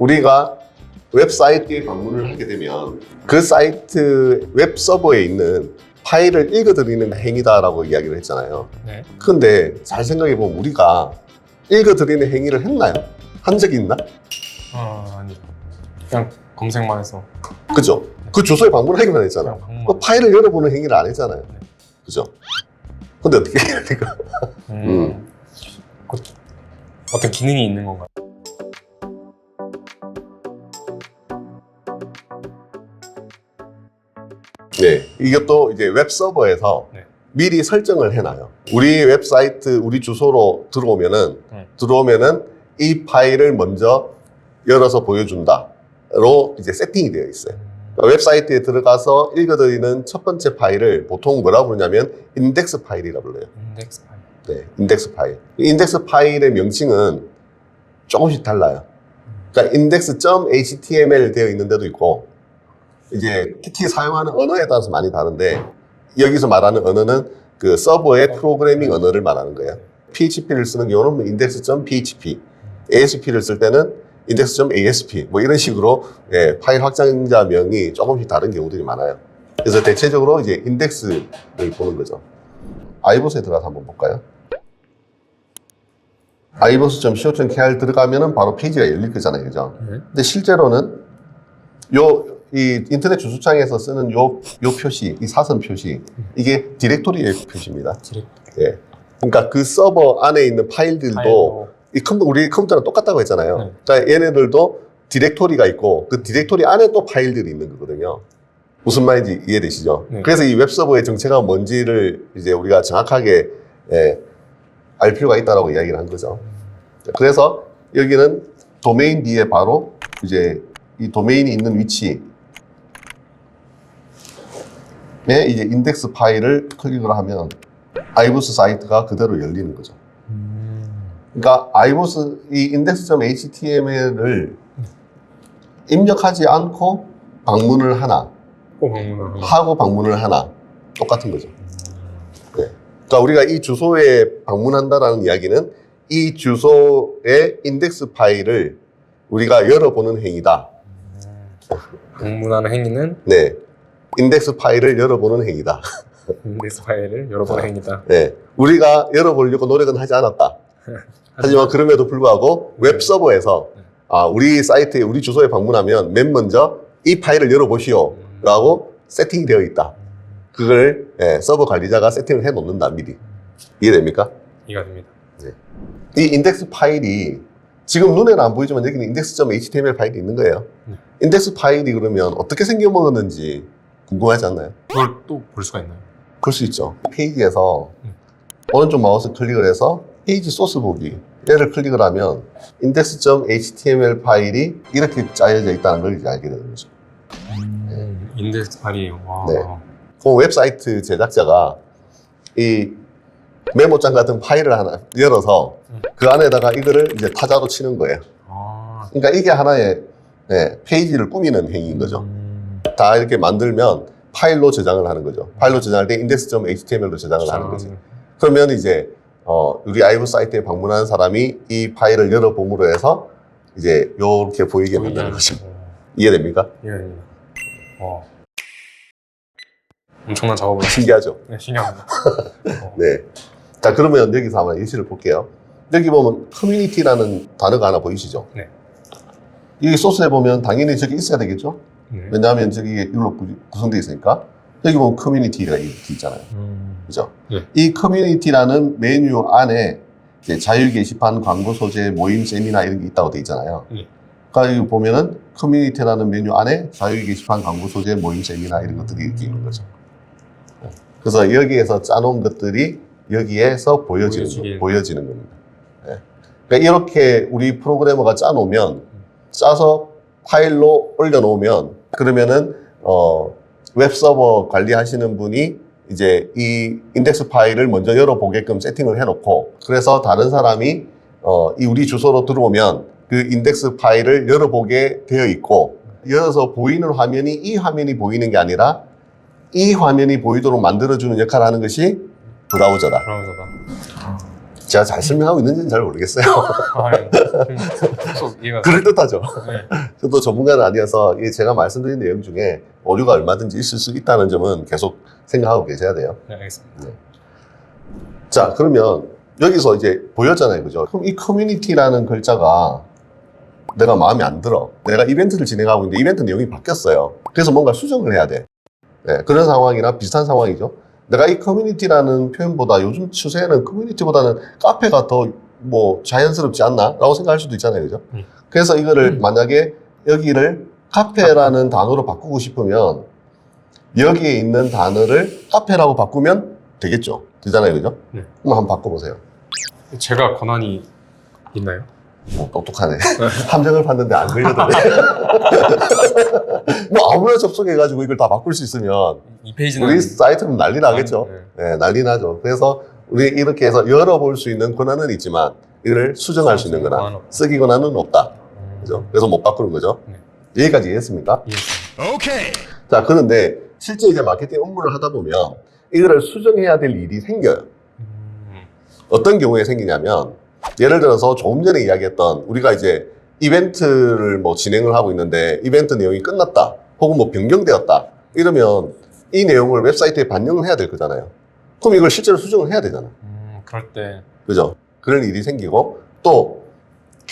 우리가 웹사이트에 방문을 하게 되면 그 사이트 웹 서버에 있는 파일을 읽어드리는 행위다라고 이야기를 했잖아요. 네. 근데 잘 생각해 보면 우리가 읽어드리는 행위를 했나요? 한 적이 있나? 아 아니죠. 그냥 검색만 해서 그죠? 그 주소에 방문하기만 했잖아. 그냥 그 방문. 파일을 열어보는 행위를 안 했잖아요. 그죠? 근데 어떻게 해야 될까? 음. 그 어떤 기능이 있는 건가요? 네. 이것도 이제 웹 서버에서 네. 미리 설정을 해놔요. 우리 웹사이트, 우리 주소로 들어오면은, 네. 들어오면은 이 파일을 먼저 열어서 보여준다로 이제 세팅이 되어 있어요. 그러니까 웹사이트에 들어가서 읽어드리는 첫 번째 파일을 보통 뭐라고 부르냐면 인덱스 파일이라고 불러요. 인덱스 파일. 네, 인덱스 파일. 이 인덱스 파일의 명칭은 조금씩 달라요. 그러니까 index.html 되어 있는 데도 있고, 이제 특히 사용하는 언어에 따라서 많이 다른데, 여기서 말하는 언어는 그 서버의 프로그래밍 언어를 말하는 거예요. PHP를 쓰는 경우는 뭐 index.php, ASP를 쓸 때는 index.asp, 뭐 이런 식으로 예, 파일 확장자명이 조금씩 다른 경우들이 많아요. 그래서 대체적으로 이제 인덱스를 보는 거죠. 아이보스에 들어가서 한번 볼까요? iboss.co.kr 들어가면은 바로 페이지가 열릴 거잖아요. 그죠? 네. 근데 실제로는 요, 이 인터넷 주소창에서 쓰는 요, 요 표시, 이 사선 표시, 이게 디렉토리의 표시입니다. 디렉 예. 그러니까 그 서버 안에 있는 파일들도 파일도 이 컴퓨터, 우리 컴퓨터랑 똑같다고 했잖아요. 네. 그러니까 얘네들도 디렉토리가 있고 그 디렉토리 안에 또 파일들이 있는 거거든요. 무슨 말인지 이해되시죠? 네. 그래서 이 웹서버의 정체가 뭔지를 이제 우리가 정확하게 예, 알 필요가 있다라고 이야기를 한 거죠. 그래서 여기는 도메인 뒤에 바로 이제 이 도메인이 있는 위치에 이제 인덱스 파일을 클릭을 하면 아이보스 사이트가 그대로 열리는 거죠. 음. 그러니까 아이보스 이 index.html을 입력하지 않고 방문을 하나 하고 방문을 하나 똑같은 거죠. 네. 그러니까 우리가 이 주소에 방문한다라는 이야기는 이 주소의 인덱스 파일을 우리가 열어보는 행위다. 방문하는 행위는 네. 인덱스 파일을 열어보는 행위다. 인덱스 파일을 여러 번 아. 행위다. 네. 우리가 열어보려고 노력은 하지 않았다. 하지만 그럼에도 불구하고 웹 서버에서 아, 우리 사이트에 우리 주소에 방문하면 맨 먼저 이 파일을 열어보시오 라고 세팅이 되어 있다. 그걸 예, 서버 관리자가 세팅을 해 놓는다 미리. 이해됩니까? 이해가 됩니다. 이 인덱스 파일이 지금 눈에는 안 보이지만 여기는 index.html 파일이 있는 거예요. 네. 인덱스 파일이 그러면 어떻게 생겨먹었는지 궁금하지 않나요? 그걸 또 볼 수가 있나요? 그럴 수 있죠. 페이지에서 음. 오른쪽 마우스 클릭을 해서 페이지 소스 보기 얘를 클릭을 하면 index.html 파일이 이렇게 짜여져 있다는 걸 이제 알게 되는 거죠. 음. 인덱스 파일이 와. 네. 그 웹사이트 제작자가 이 메모장 같은 파일을 하나 열어서 음. 그 안에다가 이거를 이제 타자로 치는 거예요. 아. 그러니까 이게 하나의 네, 페이지를 꾸미는 행위인 거죠. 음. 다 이렇게 만들면 파일로 저장을 하는 거죠. 파일로 저장할 때 index.html로 저장을 하는 거죠. 그러면 이제 어, 우리 아이브 사이트에 방문한 사람이 이 파일을 열어봄으로 해서 이제 이렇게 보이게 만드는 거죠. 이해됩니까? 이해가 됩니다. 와. 엄청난 작업을. 신기하죠? 네, 신기합니다. 어. 네. 자, 그러면 여기서 한번 예시를 볼게요. 여기 보면 커뮤니티라는 단어가 하나 보이시죠? 네. 이 소스에 보면 당연히 저기 있어야 되겠죠? 네. 왜냐하면 저기 구- 구성되어 있으니까. 여기 보면 커뮤니티가 이렇게 있잖아요. 음. 그죠? 네. 이 커뮤니티라는 메뉴 안에 자유 게시판, 광고 소재, 모임, 세미나 이런 게 있다고 돼 있잖아요. 네. 그러니까 여기 보면은 커뮤니티라는 메뉴 안에 자유 게시판, 광고 소재, 모임, 세미나 이런 것들이 이렇게 있는 거죠. 네. 그래서 여기에서 짜놓은 것들이 여기에서 보여지는, 보여지게. 거, 보여지는 겁니다. 네. 그러니까 이렇게 우리 프로그래머가 짜놓으면 짜서 파일로 올려놓으면 그러면은 어, 웹 서버 관리하시는 분이 이제 이 인덱스 파일을 먼저 열어보게끔 세팅을 해놓고 그래서 다른 사람이 어, 이 우리 주소로 들어오면 그 인덱스 파일을 열어보게 되어 있고 열어서 보이는 화면이 이 화면이 보이는 게 아니라 이 화면이 보이도록 만들어주는 역할을 하는 것이 브라우저다. 브라우저다. 제가 잘 설명하고 있는지는 잘 모르겠어요. 아, 예. 좀속 이해가 그럴듯하죠. 네. 저도 전문가는 아니어서 이 제가 말씀드린 내용 중에 오류가 얼마든지 있을 수 있다는 점은 계속 생각하고 계셔야 돼요. 네, 알겠습니다. 자, 그러면 여기서 이제 보였잖아요. 그죠? 그럼 이 커뮤니티라는 글자가 내가 마음에 안 들어. 내가 이벤트를 진행하고 있는데 이벤트 내용이 바뀌었어요. 그래서 뭔가 수정을 해야 돼. 네, 그런 상황이나 비슷한 상황이죠. 내가 이 커뮤니티라는 표현보다 요즘 추세는 커뮤니티보다는 카페가 더 뭐 자연스럽지 않나? 라고 생각할 수도 있잖아요. 그죠? 음. 그래서 이거를 만약에 여기를 카페라는 단어로 바꾸고 싶으면 여기에 있는 단어를 카페라고 바꾸면 되겠죠. 되잖아요. 그죠? 네. 그럼 한번 바꿔보세요. 제가 권한이 있나요? 뭐 똑똑하네. 함정을 봤는데 안 걸려드네. 뭐 아무나 접속해가지고 이걸 다 바꿀 수 있으면 이 페이지는 우리 사이트는 난리 나겠죠. 네. 네, 난리 나죠. 그래서 우리 이렇게 해서 열어볼 수 있는 권한은 있지만 이를 수정할 수 있는 없다. 쓰기 권한은 없다. 음, 그죠? 그래서 못 바꾸는 거죠. 네. 여기까지 이해했습니까? 이해했습니다. 자, 그런데 실제 이제 마케팅 업무를 하다 보면 이거를 수정해야 될 일이 생겨요. 음, 어떤 경우에 생기냐면 예를 들어서 조금 전에 이야기했던 우리가 이제 이벤트를 뭐 진행을 하고 있는데 이벤트 내용이 끝났다 혹은 뭐 변경되었다 이러면 이 내용을 웹사이트에 반영을 해야 될 거잖아요. 그럼 이걸 실제로 수정을 해야 되잖아. 음, 그럴 때 그죠? 그런 일이 생기고 또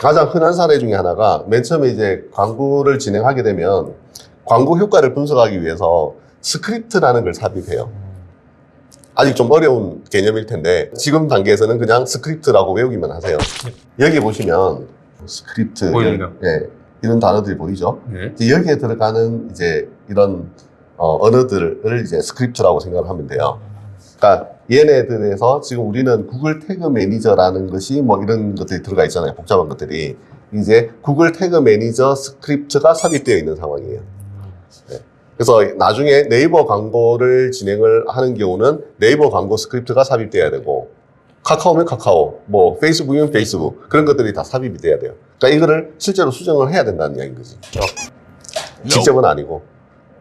가장 흔한 사례 중에 하나가 맨 처음에 이제 광고를 진행하게 되면 광고 효과를 분석하기 위해서 스크립트라는 걸 삽입해요. 음, 아직 좀 어려운 개념일 텐데 지금 단계에서는 그냥 스크립트라고 외우기만 하세요. 여기 보시면 스크립트 보입니다. 예, 이런 단어들이 보이죠. 네. 이제 여기에 들어가는 이제 이런 어, 언어들을 이제 스크립트라고 생각을 하면 돼요. 그러니까 얘네들에서 지금 우리는 구글 태그 매니저라는 것이 뭐 이런 것들이 들어가 있잖아요. 복잡한 것들이 이제 구글 태그 매니저 스크립트가 삽입되어 있는 상황이에요. 그래서 나중에 네이버 광고를 진행을 하는 경우는 네이버 광고 스크립트가 삽입돼야 되고 카카오면 카카오, 뭐 페이스북이면 페이스북 그런 것들이 다 삽입이 돼야 돼요. 그러니까 이거를 실제로 수정을 해야 된다는 이야기인 거지. 직접은 아니고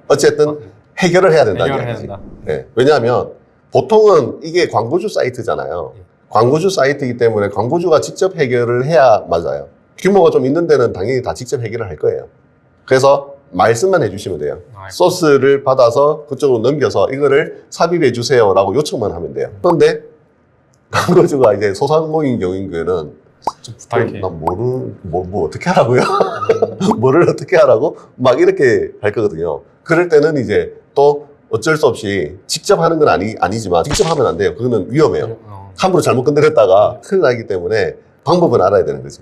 어쨌든 해결을 해야 된다는 해결해야 이야기지. 된다. 네. 왜냐하면 보통은 이게 광고주 사이트잖아요. 예. 광고주 사이트이기 때문에 광고주가 직접 해결을 해야 맞아요. 규모가 좀 있는 데는 당연히 다 직접 해결을 할 거예요. 그래서 말씀만 해주시면 돼요. 아, 소스를 받아서 그쪽으로 넘겨서 이거를 삽입해 주세요라고 요청만 하면 돼요. 그런데 광고주가 이제 소상공인 경우인 경우는 좀 부탁해. 나 뭐를 뭐, 뭐 어떻게 하라고요? 뭐를 어떻게 하라고? 막 이렇게 할 거거든요. 그럴 때는 이제 또 어쩔 수 없이 직접 하는 건 아니, 아니지만 직접 하면 안 돼요. 그거는 위험해요. 어, 함부로 잘못 건드렸다가 큰일 나기 때문에 방법은 알아야 되는 거지.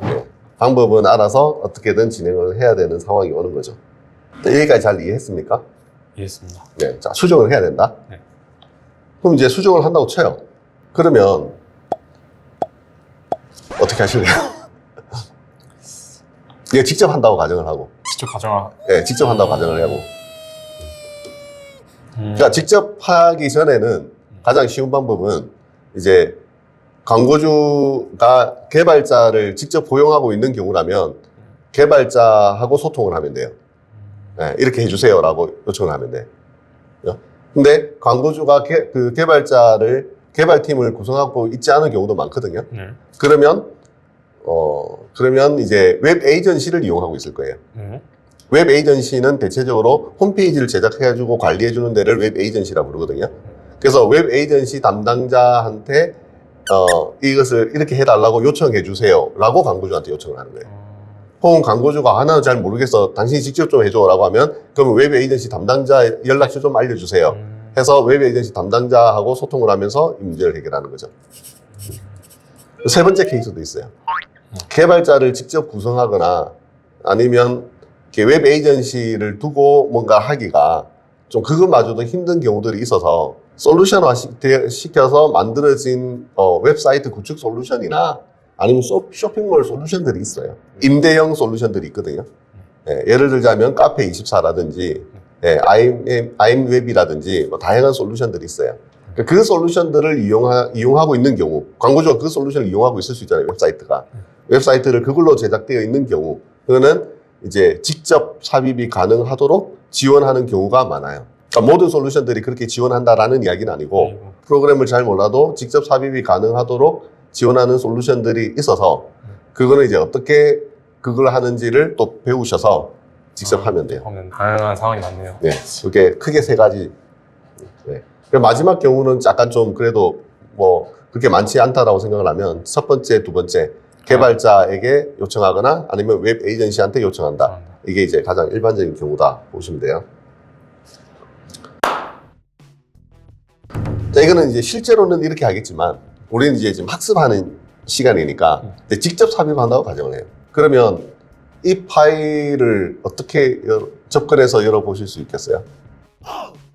네. 방법은 알아서 어떻게든 진행을 해야 되는 상황이 오는 거죠. 자, 여기까지 잘 이해했습니까? 이해했습니다. 네. 자, 수정을 해야 된다. 네. 그럼 이제 수정을 한다고 쳐요. 그러면 어떻게 하실래요? 이게 직접 한다고 가정을 하고, 직접 가져와. 네, 직접 한다고 가정을 하고. 음, 그러니까 직접 하기 전에는 가장 쉬운 방법은 이제 광고주가 개발자를 직접 고용하고 있는 경우라면 개발자하고 소통을 하면 돼요. 네, 이렇게 해주세요라고 요청을 하면 돼. 요 근데 광고주가 개, 그 개발자를 개발팀을 구성하고 있지 않은 경우도 많거든요. 네. 그러면 어 그러면 이제 웹 에이전시를 이용하고 있을 거예요. 네. 웹 에이전시는 대체적으로 홈페이지를 제작해가지고 관리해주는 데를 웹 에이전시라고 부르거든요. 그래서 웹 에이전시 담당자한테 어, 이것을 이렇게 해달라고 요청해 주세요 라고 광고주한테 요청을 하는 거예요. 어, 혹은 광고주가 하나는 잘 모르겠어, 당신이 직접 좀 해줘 라고 하면 그러면 웹 에이전시 담당자 연락처 좀 알려주세요. 음, 해서 웹 에이전시 담당자하고 소통을 하면서 이 문제를 해결하는 거죠. 세 번째 케이스도 있어요. 개발자를 직접 구성하거나 아니면 웹 에이전시를 두고 뭔가 하기가 좀 그것마저도 힘든 경우들이 있어서 솔루션화 시켜서 만들어진 어, 웹사이트 구축 솔루션이나 아니면 쇼- 쇼핑몰 솔루션들이 있어요. 임대형 솔루션들이 있거든요. 예, 예를 들자면 카페24라든지 예, IM, IM웹이라든지 뭐 다양한 솔루션들이 있어요. 그그 솔루션들을 이용하, 이용하고 있는 경우, 광고주가 그 솔루션을 이용하고 있을 수 있잖아요, 웹사이트가. 웹사이트를 그걸로 제작되어 있는 경우, 그거는 이제 직접 삽입이 가능하도록 지원하는 경우가 많아요. 그러니까 모든 솔루션들이 그렇게 지원한다라는 이야기는 아니고, 그리고, 프로그램을 잘 몰라도 직접 삽입이 가능하도록 지원하는 솔루션들이 있어서, 그거는 이제 어떻게 그걸 하는지를 또 배우셔서 직접 아, 하면 돼요. 하면 다양한 상황이 많네요. 네, 이게 크게 세 가지. 네. 그리고 마지막 경우는 약간 좀 그래도 뭐 그렇게 많지 않다라고 생각을 하면 첫 번째, 두 번째 개발자에게 요청하거나 아니면 웹 에이전시한테 요청한다. 이게 이제 가장 일반적인 경우다 보시면 돼요. 자, 이거는 이제 실제로는 이렇게 하겠지만 우리는 이제 지금 학습하는 시간이니까 음. 직접 삽입한다고 가정을 해요. 그러면 이 파일을 어떻게 접근해서 열어보실 수 있겠어요?